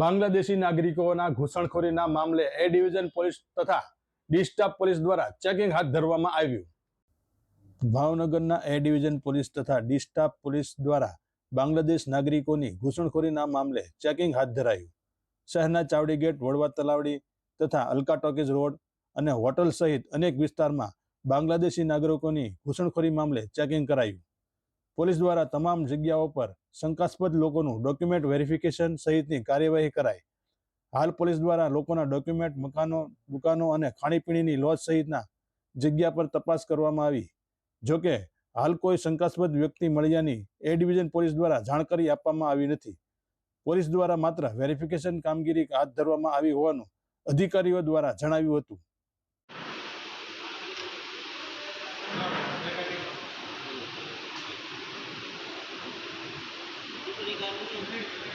બાંગ્લાદેશી નાગરિકોના ઘૂસણખોરીના મામલે એ ડિવિઝન પોલીસ તથા ડીસ્ટાફ પોલીસ દ્વારા ચેકિંગ હાથ ધરવામાં આવ્યું. ભાવનગરના એ ડિવિઝન પોલીસ તથા ડીસ્ટાફ પોલીસ દ્વારા બાંગ્લાદેશ નાગરિકોની ઘૂસણખોરીના મામલે ચેકિંગ હાથ ધરાયું. શહેરના ચાવડી ગેટ, વડવા તલાવડી તથા અલકા ટોકીઝ રોડ અને હોટલ સહિત અનેક વિસ્તારમાં બાંગ્લાદેશી નાગરિકોની ઘૂસણખોરી મામલે ચેકિંગ કરાયું. પોલીસ દ્વારા તમામ જગ્યાઓ પર શંકાસ્પદ લોકોનું ડોક્યુમેન્ટ વેરિફિકેશન સહિતની કાર્યવાહી કરાઈ. હાલ પોલીસ દ્વારા લોકોના ડોક્યુમેન્ટ મકાનો, દુકાનો અને ખાણીપીણીની લોજ સહિતના જગ્યા પર તપાસ કરવામાં આવી. જોકે હાલ કોઈ શંકાસ્પદ વ્યક્તિ મળ્યાની એ ડિવિઝન પોલીસ દ્વારા જાણકારી આપવામાં આવી નથી. પોલીસ દ્વારા માત્ર વેરિફિકેશન કામગીરી હાથ ધરવામાં આવી હોવાનું અધિકારીઓ દ્વારા જણાવ્યું હતું. la mujer.